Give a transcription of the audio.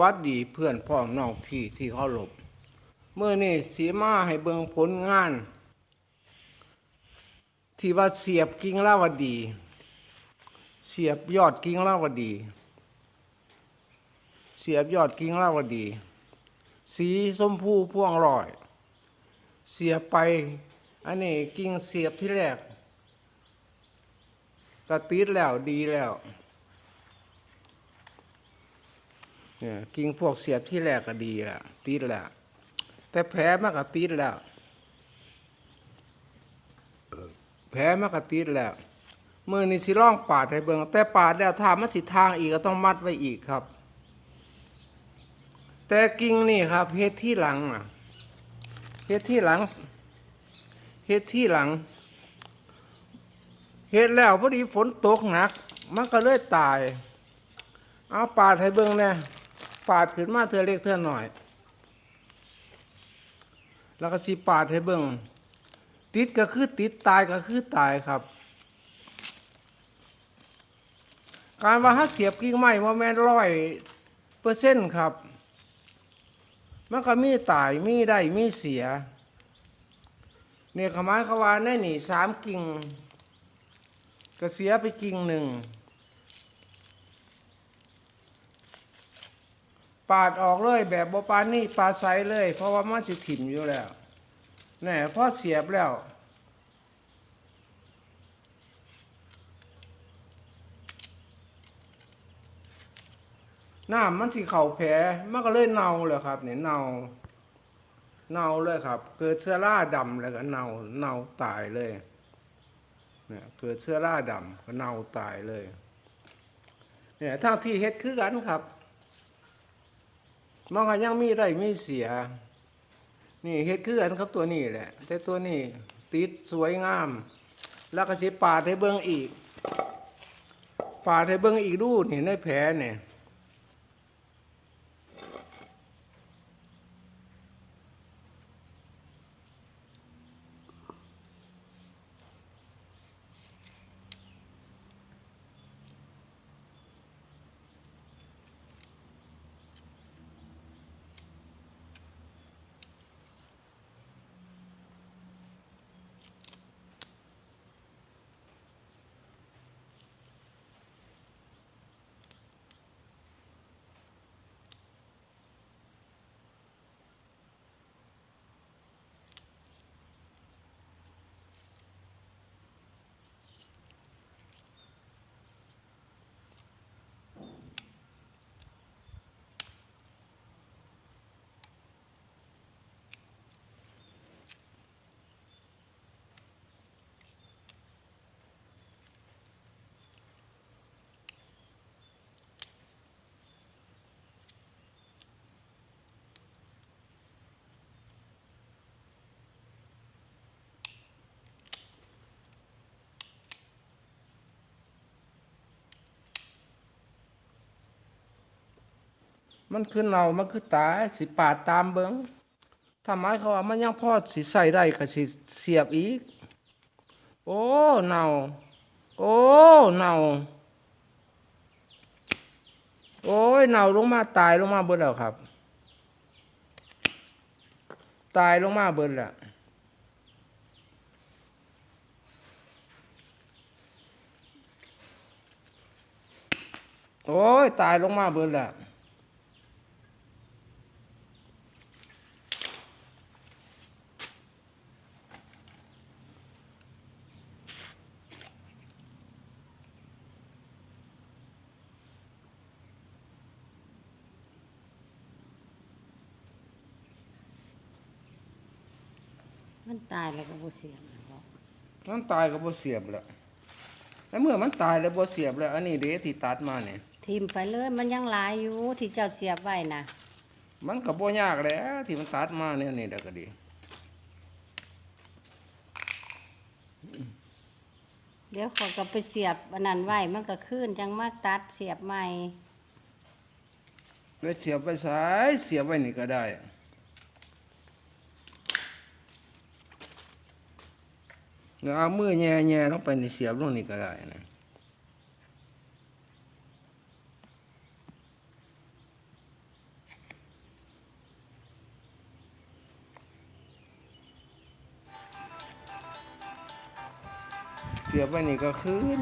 วัสดีเพื่อนพ้อน้องพี่ที่เขาหลบเมื่อนี่สีมาให้เบิงผลงาน ที่ว่าเสียบกิ่งลาวดี เสียบยอดกิ่งลาวดี เสียบยอดกิ่งลาวดี สีชมพูพ่วงลอย เสียบไปอันนี้กิ่งเสียบที่แรกก็ติดแล้วดีแล้ว เนี่ยกิ่งพวกเสียบที่แรกก็ดีแล้วติดแล้วแต่แผลมันก็ติดแล้วแผลมันก็ติดแล้วมือนี่สิร่องปาดให้เบิงแต่ปาดแล้วถ้ามันสิทางอีกก็ต้องมัดไว้อีกครับ แต่กิ่งนี่ครับเฮ็ดที่หลังอะเฮ็ดที่หลังเฮ็ดที่หลังเฮ็ดแล้วพอดีฝนตกหนัก มันก็เลยตาย เอาปาดให้เบิงแน่ ปาดขึ้นมาเธอเล็กเธอหน่อย แล้วก็สิปาดให้เบิ่งติดก็คือติดตายก็คือตายครับ การว่าหาเสียบกิ่งไม้ว่าแม่ร้อยเปอร์เซ็นต์ครับ มันก็มีตายมีได้มีเสีย เนี่ยขมายเขาว่าแน่นี่สามกิ่งก็เสียไปกิ่งหนึ่ง ปาดออกเลยแบบบปานนี่ปาใสเลย เพราะว่ามันสิถิ่มอยู่แล้วแน่พอเสียบแล้วน้ำมันสิเข่าแผลมันก็เลยเน่าเลยครับเนี่ยเน่าเน่าเลยครับ เกิดเชื้อราดำแล้วก็เน่าเน่าตายเลยเนี่ยเกิดเชื้อราดำก็เน่าตายเลยเนี่ยทั้งที่เฮ็ดคือกันครับ มันก็ยังมีได้มีเสีย นี่เฮ็ดคือกันครับตัวนี้แหละ แต่ตัวนี้ติดสวยงาม แล้วก็สิปาดให้เบิ้งอีก ปาดให้เบิ้งอีกดูนี่ในแผลเนี่ย มันคือเน่ามันคือตายสิปาดตามเบิงถ้าหมเขาว่ามันยังพอสิใส่ได้ก็สิเสียบอีก โอ้เน่าโอ้เน่าโอ้ยเน่าลงมาตายลงมาเบิดแล้วครับ ตายลงมาเบิดแล้วโอ้ยตายลงมาเบิดแล้ว มันตายแล้วก็บ่เสียงนะบอกมันตายก็บ่เสียบแล้วแล้วเมื่อมันตายแล้วบ่เสียบแล้วอันนี้เด้ที่ตัดมาเนี่ยทิมไปเลยมันยังหลายอยู่ที่เจ้าเสียบไว้นะมันก็บ่ยากแหล้วที่มันตัดมาเนี่ยนี่เด้อก็ดีเดี๋ยวเขาก็ไปเสียบอันนั้นไว้มันก็ขึ้นจังมาตัดเสียบใหม่เลยเสียบไปสายเสียบไว้นี่ก็ได้ เอามือแง่แง่ลงไปในเสียบลงนี่ก็ได้นะเสียบไปนี่ก็ขึ้น